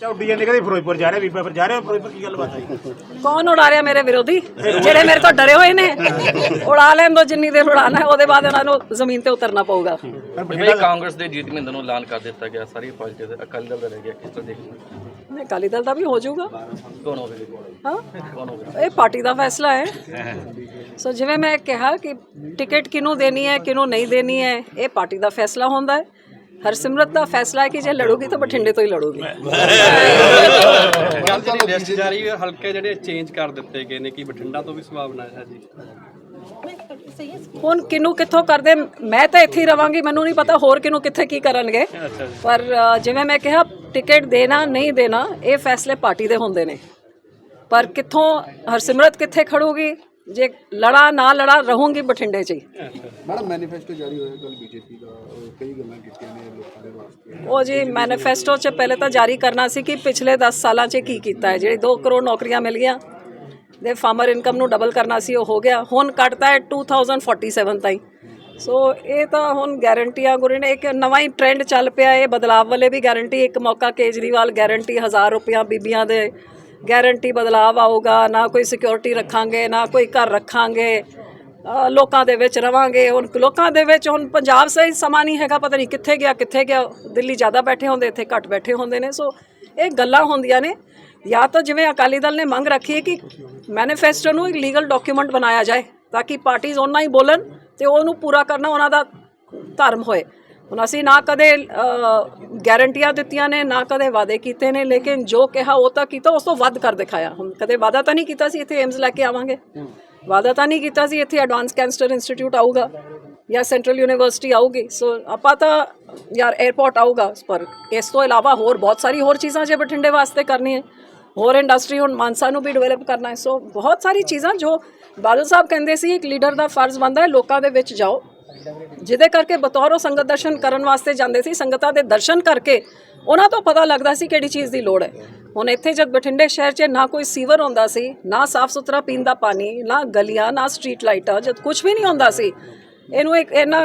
ਚੌਡੀ ਜਾਂਦੇ ਕਦੇ ਫਿਰੋਜ਼ਪੁਰ ਜਾ ਰਹੇ ਬੀਬਾ ਫਿਰ ਜਾ ਰਹੇ ਫਿਰੋਜ਼ਪੁਰ ਕੀ ਗੱਲਬਾਤ ਹੈ ਕੌਣ ਉਡਾ ਰਿਹਾ ਮੇਰੇ ਵਿਰੋਧੀ? ਜਿਹੜੇ ਮੇਰੇ ਤੋਂ ਡਰੇ ਹੋਏ ਨੇ। ਉਡਾ ਲੈਣ ਦੋ ਜਿੰਨੀ ਦੇਰ ਉਡਾਣਾ ਹੈ ਉਹਦੇ ਬਾਅਦ ਉਹਨਾਂ ਨੂੰ ਜ਼ਮੀਨ ਤੇ ਉਤਰਨਾ ਪਊਗਾ। ਬਈ ਕਾਂਗਰਸ ਦੇ ਜੀਤ ਮਹਿੰਦਰ ਨੂੰ ਐਲਾਨ ਕਰ ਦਿੱਤਾ ਗਿਆ ਸਾਰੀ ਪਾਰਟੀ ਦੇ ਅਕਾਲੀ ਦਲ ਦਾ ਰਹਿ ਗਿਆ ਕਿਸ ਤਰ੍ਹਾਂ ਦੇਖਦੇ ਨਹੀਂ, ਅਕਾਲੀ ਦਲ ਦਾ ਵੀ ਹੋ ਜਾਊਗਾ। ਕੌਣ ਹੋਵੇ ਹਾਂ? ਕੌਣ ਹੋਵੇ ਇਹ ਪਾਰਟੀ ਦਾ ਫੈਸਲਾ ਹੈ। ਸੋ ਜਿਵੇਂ ਮੈਂ ਕਿਹਾ ਕਿ ਟਿਕਟ ਕਿਹਨੂੰ ਦੇਣੀ ਹੈ ਕਿਹਨੂੰ ਨਹੀਂ ਦੇਣੀ ਹੈ ਇਹ ਪਾਰਟੀ ਦਾ ਫੈਸਲਾ ਹੁੰਦਾ ਹੈ। ਹਰਸਿਮਰਤ ਦਾ ਫੈਸਲਾ ਹੈ ਕਿ ਜੇ ਲੜੂਗੀ ਤਾਂ ਬਠਿੰਡੇ ਤੋਂ ਹੀ ਲੜੂਗੀ। ਗੱਲ ਜਿਹੜੀ ਲਿਸਟ ਜਾਰੀ ਹੈ ਹਲਕੇ ਜਿਹੜੇ ਚੇਂਜ ਕਰ ਦਿੱਤੇ ਗਏ ਨੇ ਕਿ ਬਠਿੰਡਾ ਤੋਂ ਵੀ ਸੰਭਾਵਨਾ ਹੈ ਜੀ। ਹੁਣ ਕਿਹਨੂੰ ਕਿੱਥੋਂ ਕਰਦੇ? ਮੈਂ ਤਾਂ ਇੱਥੇ ਹੀ ਰਵਾਂਗੀ ਮੈਨੂੰ ਨਹੀਂ ਪਤਾ ਹੋਰ ਕਿਹਨੂੰ ਕਿੱਥੇ ਕੀ ਕਰਨਗੇ। ਪਰ ਜਿਵੇਂ ਮੈਂ ਕਿਹਾ ਟਿਕਟ ਦੇਣਾ ਨਹੀਂ ਦੇਣਾ ਇਹ ਫੈਸਲੇ ਪਾਰਟੀ ਦੇ ਹੁੰਦੇ ਨੇ। ਪਰ ਕਿੱਥੋਂ ਹਰਸਿਮਰਤ ਕਿੱਥੇ ਖੜੂਗੀ? ਜੇ ਲੜਾ ਨਾ ਲੜਾ ਰਹੂੰਗੀ ਬਠਿੰਡੇ 'ਚ ਹੀ। ਮੈਡਮ ਮੈਨੀਫੈਸਟੋ ਜਾਰੀ ਹੋਇਆ ਕੱਲ ਬੀਜੇਪੀ ਦਾ ਅਹ ਕਈ ਗੱਲਾਂ ਕੀਤੀਆਂ ਨੇ ਲੋਕਾਂ ਦੇ ਵਾਸਤੇ। ਉਹ ਜੀ ਮੈਨੀਫੈਸਟੋ 'ਚ ਪਹਿਲੇ ਤਾਂ ਜਾਰੀ ਕਰਨਾ ਸੀ ਕਿ ਪਿਛਲੇ 10 ਸਾਲਾਂ 'ਚ ਕੀ ਕੀਤਾ ਹੈ? ਜਿਹੜੀ 2 ਕਰੋੜ ਨੌਕਰੀਆਂ ਮਿਲ ਗਈਆਂ ਦੇ ਫਾਰਮਰ ਇਨਕਮ ਨੂੰ ਡਬਲ ਕਰਨਾ ਸੀ ਉਹ ਹੋ ਗਿਆ। ਹੁਣ ਕੱਟਦਾ ਹੈ 2047 ਤਾਈਂ। ਸੋ ਇਹ ਤਾਂ ਹੁਣ ਗਾਰੰਟੀਆਂ ਗੁਰੇ ਨੇ। ਇੱਕ ਨਵਾਂ ਹੀ ਟ੍ਰੈਂਡ ਚੱਲ ਪਿਆ। ਇਹ ਬਦਲਾਵ ਵਾਲੇ ਵੀ ਗਾਰੰਟੀ ਇੱਕ ਮੌਕਾ ਕੇਜਰੀਵਾਲ ਗਾਰੰਟੀ 1000 ਰੁਪਇਆ ਬੀਬੀਆਂ ਦੇ ਗਾਰੰਟੀ ਬਦਲਾਵ ਆਊਗਾ, ਨਾ ਕੋਈ ਸਿਕਿਉਰਿਟੀ ਰੱਖਾਂਗੇ, ਨਾ ਕੋਈ ਘਰ ਰੱਖਾਂਗੇ। ਲੋਕਾਂ ਦੇ ਵਿੱਚ ਰਵਾਂਗੇ, ਹੁਣ ਲੋਕਾਂ ਦੇ ਵਿੱਚ ਹੁਣ ਪੰਜਾਬ ਸਹੀ ਸਮਾਂ ਨਹੀਂ ਹੈਗਾ, ਪਤਾ ਨਹੀਂ ਕਿੱਥੇ ਗਿਆ ਕਿੱਥੇ ਗਿਆ। ਦਿੱਲੀ ਜ਼ਿਆਦਾ ਬੈਠੇ ਹੁੰਦੇ, ਇੱਥੇ ਘੱਟ ਬੈਠੇ ਹੁੰਦੇ ਨੇ। ਸੋ ਇਹ ਗੱਲਾਂ ਹੁੰਦੀਆਂ ਨੇ। ਜਾਂ ਤਾਂ ਜਿਵੇਂ ਅਕਾਲੀ ਦਲ ਨੇ ਮੰਗ ਰੱਖੀ ਹੈ ਕਿ ਮੈਨੀਫੈਸਟੋ ਨੂੰ ਇੱਕ ਲੀਗਲ ਡਾਕੂਮੈਂਟ ਬਣਾਇਆ ਜਾਏ, ਤਾਂ ਕਿ ਪਾਰਟੀਆਂ ਉਹਨਾਂ ਹੀ ਬੋਲਣ ਤੇ ਉਹਨੂੰ ਪੂਰਾ ਕਰਨਾ ਉਹਨਾਂ ਦਾ ਧਰਮ ਹੋਏ। ਹੁਣ ਅਸੀਂ ਨਾ ਕਦੇ ਗਾਰੰਟੀਆਂ ਦਿੱਤੀਆਂ ਨੇ, ਨਾ ਕਦੇ ਵਾਅਦੇ ਕੀਤੇ ਨੇ, ਲੇਕਿਨ ਜੋ ਕਿਹਾ ਉਹ ਤਾਂ ਕੀਤਾ, ਉਸ ਤੋਂ ਵੱਧ ਕਰ ਦਿਖਾਇਆ। ਹੁਣ ਕਦੇ ਵਾਅਦਾ ਤਾਂ ਨਹੀਂ ਕੀਤਾ ਸੀ ਇੱਥੇ ਏਮਸ ਲੈ ਕੇ ਆਵਾਂਗੇ? ਵਾਅਦਾ ਤਾਂ ਨਹੀਂ ਕੀਤਾ ਸੀ ਇੱਥੇ ਐਡਵਾਂਸ ਕੈਂਸਰ ਇੰਸਟੀਚਿਊਟ ਆਊਗਾ ਜਾਂ ਸੈਂਟਰਲ ਯੂਨੀਵਰਸਿਟੀ ਆਊਗੀ। ਸੋ ਆਪਾਂ ਤਾਂ ਯਾਰ 에어ਪੋਰਟ ਆਊਗਾ ਪਰ। ਇਸ ਤੋਂ ਇਲਾਵਾ ਹੋਰ ਬਹੁਤ ਸਾਰੀ ਹੋਰ ਚੀਜ਼ਾਂ ਜੇ ਬਠਿੰਡੇ ਵਾਸਤੇ ਕਰਨੀ ਹੈ। ਹੋਰ ਇੰਡਸਟਰੀ ਹੁਣ ਮਾਨਸਾ ਨੂੰ ਵੀ ਡਿਵੈਲਪ ਕਰਨਾ ਹੈ। ਸੋ ਬਹੁਤ ਸਾਰੀ ਚੀਜ਼ਾਂ ਜੋ ਬਾਦਲ ਸਾਹਿਬ ਕਹਿੰਦੇ ਸੀ, ਇੱਕ ਲੀਡਰ ਦਾ ਫਰਜ਼ ਬਣਦਾ ਹੈ, ਲੋਕਾਂ ਦੇ ਵਿੱਚ ਜਾਓ। ਜਿਹਦੇ ਕਰਕੇ ਬਤੌਰ ਉਹ ਸੰਗਤ ਦਰਸ਼ਨ ਕਰਨ ਵਾਸਤੇ ਜਾਂਦੇ ਸੀ, ਸੰਗਤਾਂ ਦੇ ਦਰਸ਼ਨ ਕਰਕੇ ਉਹਨਾਂ ਤੋਂ ਪਤਾ ਲੱਗਦਾ ਸੀ ਕਿਹੜੀ ਚੀਜ਼ ਦੀ ਲੋੜ ਹੈ। ਹੁਣ ਇੱਥੇ ਜਦ ਬਠਿੰਡੇ ਸ਼ਹਿਰ 'ਚ ਨਾ ਕੋਈ ਸੀਵਰ ਹੁੰਦਾ ਸੀ, ਨਾ ਸਾਫ਼ ਸੁਥਰਾ ਪੀਣ ਦਾ ਪਾਣੀ, ਨਾ ਗਲੀਆਂ, ਨਾ ਸਟਰੀਟ ਲਾਈਟਾਂ, ਜਦ ਕੁਝ ਵੀ ਨਹੀਂ ਹੁੰਦਾ ਸੀ, ਇਹਨੂੰ ਇੱਕ ਇਹਨਾਂ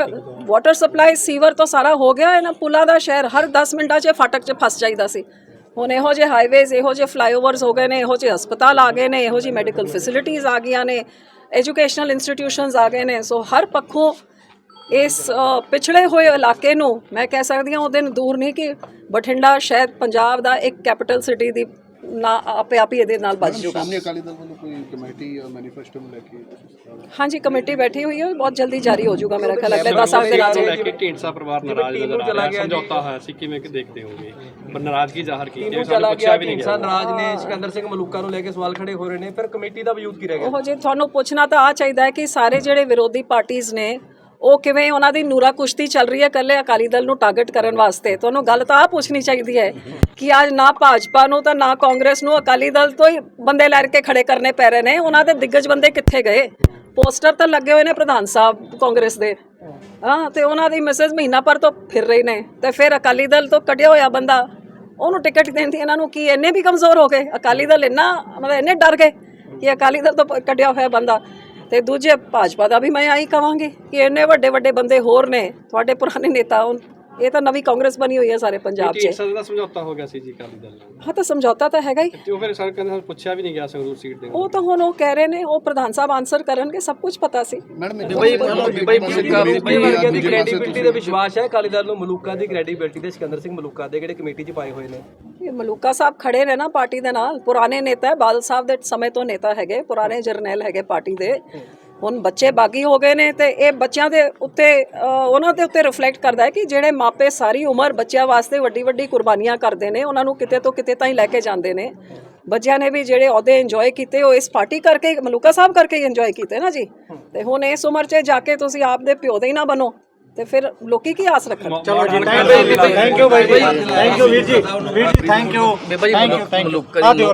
ਵਾਟਰ ਸਪਲਾਈ ਸੀਵਰ ਤੋਂ ਸਾਰਾ ਹੋ ਗਿਆ, ਇਹਨਾਂ ਪੁਲਾਂ ਦਾ ਸ਼ਹਿਰ ਹਰ 10 ਮਿੰਟਾਂ 'ਚ ਫਾਟਕ 'ਚ ਫਸ ਜਾਈਦਾ ਸੀ। ਹੁਣ ਇਹੋ ਜਿਹੇ ਹਾਈਵੇਜ਼ ਇਹੋ ਜਿਹੇ ਫਲਾਈਓਵਰਸ ਹੋ ਗਏ ਨੇ, ਇਹੋ ਜਿਹੇ ਹਸਪਤਾਲ ਆ ਗਏ ਨੇ, ਇਹੋ ਜਿਹੀ ਮੈਡੀਕਲ ਫੈਸਿਲਿਟੀਜ਼ ਆ ਗਈਆਂ ਨੇ ਐਜੂਕੇਸ਼ਨਲ ਇੰਸਟੀਟਿਊਸ਼ਨਸ ਆ ਗਏ ਨੇ ਸੋ ਹਰ ਪੱਖੋਂ ਇਸ ਪਿਛੜੇ ਹੋਏ ਇਲਾਕੇ ਨੂੰ ਮੈਂ ਕਹਿ ਸਕਦੀ ਹਾਂ ਉਹ ਦਿਨ ਦੂਰ ਨਹੀਂ ਕਿ ਬਠਿੰਡਾ ਸ਼ਾਇਦ ਪੰਜਾਬ ਦਾ ਇੱਕ ਕੈਪੀਟਲ ਸਿਟੀ ਦੀ ਨਾ ਆਪੇ ਆਪ ਹੀ ਇਹਦੇ ਨਾਲ ਬਚ ਜਾਊਗਾ ਸਾਹਮਣੇ ਅਕਾਲੀ ਦਲ ਵੱਲੋਂ ਕੋਈ ਕਮੇਟੀ ਜਾਂ ਮੈਨੀਫੈਸਟੋ ਨੂੰ ਲੈ ਕੇ ਹਾਂਜੀ ਕਮੇਟੀ ਬੈਠੀ ਹੋਈ ਹੈ ਬਹੁਤ ਜਲਦੀ ਜਾਰੀ ਹੋ ਜਾਊਗਾ ਮੇਰਾ ਖਿਆਲ ਅਗਲੇ 10 ਸਾਲ ਦੇ ਗੱਲ ਨੂੰ ਲੈ ਵਿੱਚ ਕੇ ਢੀਂਡਸਾ ਪਰਿਵਾਰ ਨਾਰਾਜ਼ ਨਜ਼ਰ ਆ ਰਿਹਾ ਸਮਝੌਤਾ ਹੋਇਆ ਸੀ ਕਿਵੇਂ ਕਿ ਦੇਖਦੇ ਹੋਗੇ? ਪਰ ਨਾਰਾਜ਼ਗੀ ਜ਼ਾਹਰ ਕੀਤੀ ਹੈ ਸਾਨੂੰ ਪੁੱਛਿਆ ਵੀ ਨਹੀਂ ਗਿਆ। ਨਾਰਾਜ਼ ਨੇ ਸਿਕੰਦਰ ਸਿੰਘ ਮਲੂਕਾ ਨੂੰ ਲੈ ਕੇ ਸਵਾਲ ਖੜੇ ਹੋ ਰਹੇ ਨੇ ਫਿਰ ਕਮੇਟੀ ਦਾ ਵਜੂਦ ਕੀ ਰਹਿ ਗਿਆ? ਉਹ ਜੇ ਤੁਹਾਨੂੰ ਪੁੱਛਣਾ ਤਾਂ ਆ ਚਾਹੀਦਾ ਹੈ ਕਿ ਸਾਰੇ ਜਿਹੜੇ ਵਿਰੋਧੀ ਪਾਰਟੀਆਂ ਨੇ ਉਹ ਕਿਵੇਂ ਉਹਨਾਂ ਦੀ ਨੂਰਾ ਕੁਸ਼ਤੀ ਚੱਲ ਰਹੀ ਹੈ ਕੱਲੇ ਅਕਾਲੀ ਦਲ ਨੂੰ ਟਾਰਗੇਟ ਕਰਨ ਵਾਸਤੇ? ਤੁਹਾਨੂੰ ਗੱਲ ਤਾਂ ਆ ਪੁੱਛਣੀ ਚਾਹੀਦੀ ਹੈ ਕਿ ਅੱਜ ਨਾ ਭਾਜਪਾ ਨੂੰ ਤਾਂ ਨਾ ਕਾਂਗਰਸ ਨੂੰ ਅਕਾਲੀ ਦਲ ਤੋਂ ਹੀ ਬੰਦੇ ਲੈ ਕੇ ਖੜੇ ਕਰਨੇ ਪੈ ਰਹੇ ਨੇ। ਉਹਨਾਂ ਦੇ ਦਿੱਗਜ ਬੰਦੇ ਕਿੱਥੇ ਗਏ? ਪੋਸਟਰ ਤਾਂ ਲੱਗੇ ਹੋਏ ਨੇ ਪ੍ਰਧਾਨ ਸਾਹਿਬ ਕਾਂਗਰਸ ਦੇ। ਹਾਂ, ਤੇ ਉਹਨਾਂ ਦੀ ਮੈਸੇਜ ਮਹੀਨਾ ਪਰ ਤੋਂ ਫਿਰ ਰਹੇ ਨੇ। ਤੇ ਫਿਰ ਅਕਾਲੀ ਦਲ ਤੋਂ ਕੱਢਿਆ ਹੋਇਆ ਬੰਦਾ, ਉਹਨੂੰ ਟਿਕਟ ਦੇਣ ਦੀ ਇਹਨਾਂ ਨੂੰ ਕੀ ਇੰਨੇ ਵੀ ਕਮਜ਼ੋਰ ਹੋ ਗਏ? ਅਕਾਲੀ ਦਲ ਇੰਨਾ, ਮਤਲਬ ਇੰਨੇ ਡਰ ਗਏ ਕਿ ਅਕਾਲੀ ਦਲ ਤੋਂ ਪ- ਕੱਢਿਆ ਹੋਇਆ ਬੰਦਾ। ਤੇ ਦੂਜੇ ਭਾਜਪਾ ਦਾ ਵੀ ਮੈਂ ਆਹੀ ਕਵਾਂਗੀ ਕਿ ਇੰਨੇ ਵੱਡੇ ਵੱਡੇ ਬੰਦੇ ਹੋਰ ਨੇ, ਤੁਹਾਡੇ ਪੁਰਾਣੇ ਨੇਤਾ ਹੁਣ। ਇਹ ਤਾਂ ਨਵੀਂ ਕਾਂਗਰਸ ਬਣੀ ਹੋਈ ਹੈ ਸਾਰੇ ਪੰਜਾਬ 'ਚ। ਢੀਂਡਸਾ ਦਾ ਸਮਝੌਤਾ ਹੋ ਗਿਆ ਸੀ ਜੀ ਅਕਾਲੀ ਦਲ ਨਾਲ? ਹਾਂ ਤਾਂ ਸਮਝੌਤਾ ਤਾਂ ਹੈਗਾ ਹੀ। ਤੇ ਉਹ ਫਿਰ ਸਰ ਕਹਿੰਦੇ ਸਾਨੂੰ ਪੁੱਛਿਆ ਵੀ ਨਹੀਂ ਗਿਆ ਸੰਗਰੂਰ ਸੀਟ ਦੇ ਉਹ ਤਾਂ ਹੁਣ ਉਹ ਕਹਿ ਰਹੇ ਨੇ ਉਹ ਪ੍ਰਧਾਨ ਸਾਹਿਬ ਆਨਸਰ ਕਰਨਗੇ ਸਭ ਕੁਝ ਪਤਾ ਸੀ। ਮੈਡਮ ਬਈ ਬਈ ਦੂਜੇ ਬਈ ਵਰਗਿਆਂ ਦੀ ਕ੍ਰੈਡੀਬਿਲਟੀ ਦੇ ਵਿਸ਼ਵਾਸ ਹੈ ਅਕਾਲੀ ਦਲ ਨੂੰ ਮਲੂਕਾ ਦੀ ਕ੍ਰੈਡੀਬਿਲਟੀ ਤੇ ਸਿਕੰਦਰ ਸਿੰਘ ਮਲੂਕਾ ਦੇ ਜਿਹੜੇ ਕਮੇਟੀ 'ਚ ਪਾਏ ਹੋਏ ਨੇ। ਇਹ ਮਲੂਕਾ ਸਾਹਿਬ ਖੜੇ ਨੇ ਨਾ ਪਾਰਟੀ ਦੇ ਨਾਲ ਪੁਰਾਣੇ ਨੇਤਾ ਹੈ ਬਾਦਲ ਸਾਹਿਬ ਦੇ ਸਮੇਂ ਤੋਂ ਨੇਤਾ ਹੈਗੇ ਪੁਰਾਣੇ ਜਰਨੈਲ ਹੈਗੇ ਪਾਰਟੀ ਦੇ। ਹੁਣ ਬੱਚੇ ਬਾਗੀ ਹੋ ਗਏ ਨੇ ਤੇ ਇਹ ਬੱਚਿਆਂ ਦੇ ਉੱਤੇ ਉਹਨਾਂ ਦੇ ਉੱਤੇ ਰਿਫਲੈਕਟ ਕਰਦਾ ਹੈ ਕਿ ਜਿਹੜੇ ਮਾਪੇ ਸਾਰੀ ਉਮਰ ਬੱਚਿਆਂ ਵਾਸਤੇ ਵੱਡੀ ਵੱਡੀ ਕੁਰਬਾਨੀਆਂ ਕਰਦੇ ਨੇ ਉਹਨਾਂ ਨੂੰ ਕਿਤੇ ਤੋਂ ਕਿਤੇ ਤਾਈਂ ਲੈ ਕੇ ਜਾਂਦੇ ਨੇ। ਬੱਚਿਆਂ ਨੇ ਵੀ ਜਿਹੜੇ ਅਹੁਦੇ ਇੰਜੋਏ ਕੀਤੇ ਉਹ ਇਸ ਪਾਰਟੀ ਕਰਕੇ ਮਲੂਕਾ ਸਾਹਿਬ ਕਰਕੇ ਹੀ ਇੰਜੋਏ ਕੀਤੇ ਨਾ ਜੀ। ਤੇ ਹੁਣ ਇਸ ਉਮਰ 'ਚ ਜਾ ਕੇ ਤੁਸੀਂ ਆਪ ਦੇ ਪਿਓ ਦੇ ਹੀ ਨਾ ਬਣੋ ਤੇ ਫਿਰ ਲੋਕੀ ਕੀ ਆਸ ਰੱਖਣ? ਚਲੋ ਜੀ thank you bye thank you ਵੀਰ ਜੀ। ਵੀਰ ਜੀ thank you thank you thank you